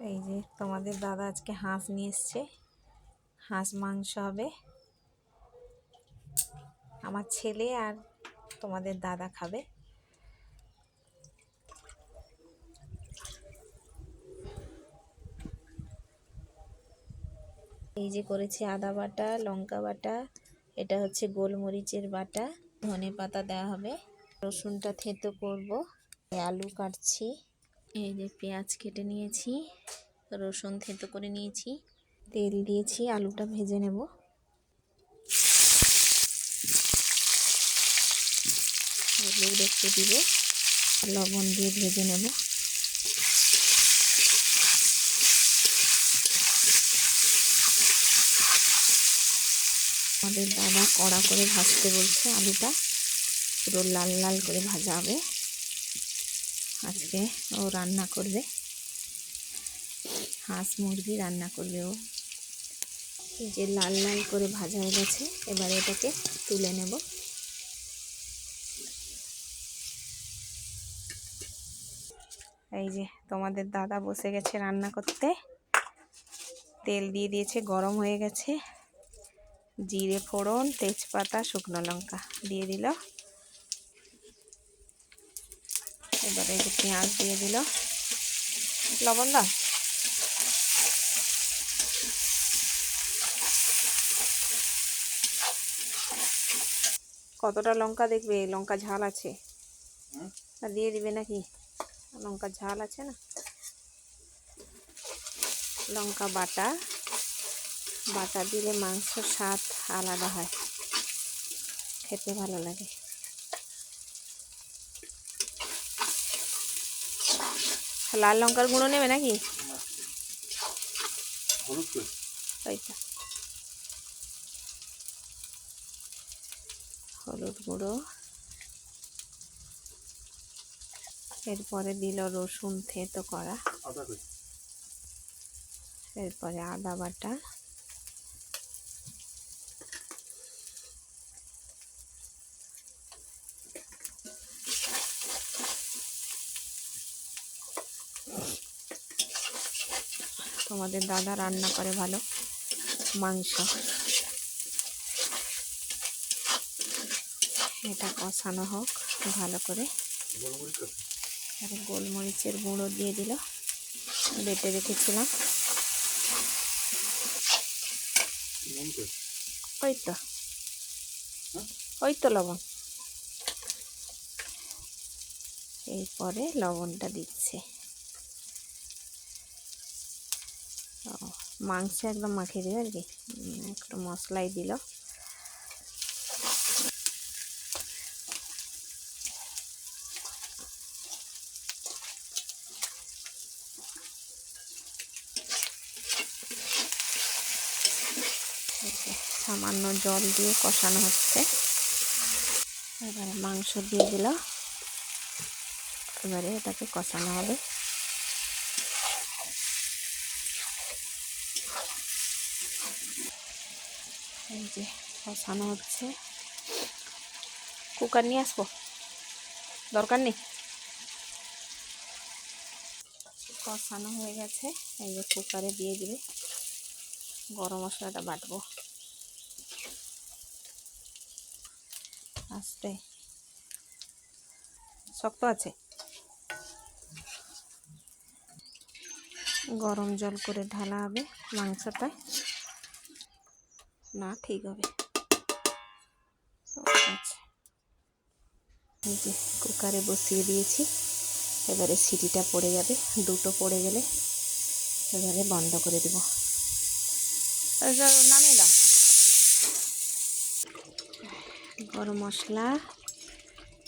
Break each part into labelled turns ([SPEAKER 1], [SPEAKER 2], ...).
[SPEAKER 1] এই যে তোমাদের দাদা আজকে হাঁস নিয়ে এসছে। হাঁস, মাংস হবে। আমার ছেলে আর তোমাদের দাদা খাবে। এই যে করেছি আদা বাটা, লঙ্কা বাটা, এটা হচ্ছে গোলমরিচের বাটা। ধনে পাতা দেওয়া হবে। রসুনটা থেতো করব। আলু কাটছি। এই যে পেঁয়াজ কেটে নিয়েছি, রসুন থেতো করে নিয়েছি, তেল দিয়েছি, আলুটা ভেজে নেব। হলুদ একটু দিব, লবণ দিয়ে ভেজে নেব। আমাদের দাদা কড়া করে ভাজতে বলছে, আলুটা পুরো লাল লাল করে ভাজা হবে। আজকে ও রান্না করবে। হাঁস মুরগি রান্না করবে ও। যে লাল লাল করে ভাজা হয়ে গেছে, এবারে এটাকে তুলে নেব। এই যে তোমাদের দাদা বসে গেছে রান্না করতে। তেল দিয়ে দিয়েছে, গরম হয়ে গেছে। জিরে ফোড়ন, তেজপাতা, শুকনো লঙ্কা দিয়ে দিল। এবারে যে পেঁয়াজ দিয়ে দিল। লবণ দাও। কতটা লঙ্কা দেখবে? লঙ্কা ঝাল আছে। আর দিয়ে দিবে নাকি? লঙ্কা ঝাল আছে না? লঙ্কা বাটা। বাটা দিলে মাংসর স্বাদ আলাদা হয়। খেতে ভালো লাগে। লাল লঙ্কার গুঁড়ো নেবে নাকি?
[SPEAKER 2] হলুদ
[SPEAKER 1] গুঁড়ো। এরপরে দিল রসুন থেতো করা। এরপরে আদা বাটা। তোমাদের দাদা রান্না করে ভালো মাংস। এটা কষানো হোক, ভালো করে। আর গোলমরিচের গুঁড়ো দিয়ে দিল, বেটে রেখেছিলাম। ওই তো? ওই তো লবণ। এরপরে লবণটা দিচ্ছে ও মাংস একদম মাখিয়ে দেবে আর কি। একটু মশলাই দিল। সামান্য জল দিয়ে কষানো হচ্ছে। এবারে মাংস দিয়ে দিল। এবারে এটাকে কষানো হবে। এই যে হচ্ছে। কুকার নিয়ে আসব? দরকার নেই? কষানো হয়ে গেছে। এই যে কুকারে দিয়ে দিবে। গরম মশলাটা বাটবো। আস্তে শক্ত আছে? গরম জল করে ঢালা হবে মাংসটায় না, ঠিক হবে। আচ্ছা। কুকারে বসিয়ে দিয়েছি। এবারে সিটিটা পড়ে যাবে, দুটো পড়ে গেলে এবারে বন্ধ করে দেবো। নামিয়ে দাও। গরম মশলা,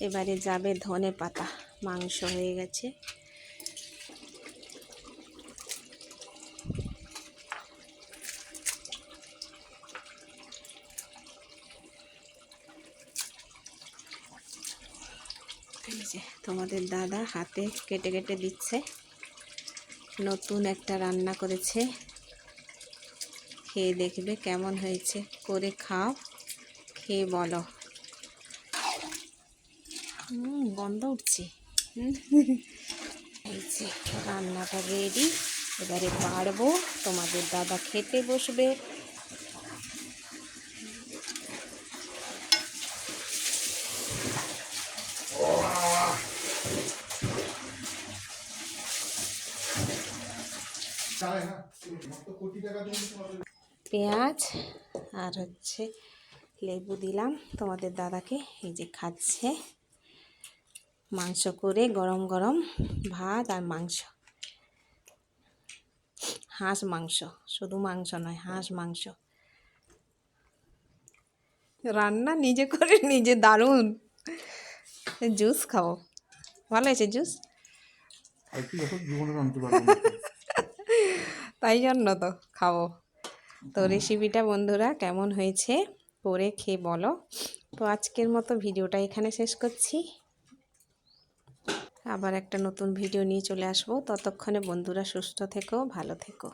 [SPEAKER 1] এবারে যাবে ধনে পাতা, মাংস হয়ে গেছে। যে তোমাদের দাদা হাতে কেটে কেটে দিচ্ছে। নতুন একটা রান্না করেছে। খেয়ে দেখবে কেমন হয়েছে। করে খাও, খেয়ে বলো। হুম, গন্ধ উঠছে। এই যে রান্নাটা রেডি এবারে বাড়বো। তোমাদের দাদা খেতে বসবে। পেঁয়াজ আর হচ্ছে লেবু দিলাম। তোমাদের দাদাকে এই যে খাচ্ছে। মাংস করে গরম গরম ভাত আর মাংস। হাঁস মাংস শুধু মাংস নয় হাঁস মাংস। রান্না নিজে করে নিজে দারুণ। জুস খাও। ভালো হয়েছে জুস?
[SPEAKER 2] আর কি এখন জীবনে রাঁধতে পারব না।
[SPEAKER 1] তাই জন্য তো খাব। তো রেসিপিটা বন্ধুরা কেমন হয়েছে করে খেয়ে বলো। তো আজকের মতো ভিডিওটা এখানে শেষ করছি। আবার একটা নতুন ভিডিও নিয়ে চলে আসব। ততক্ষণে বন্ধুরা সুস্থ থেকো ভালো থেকো।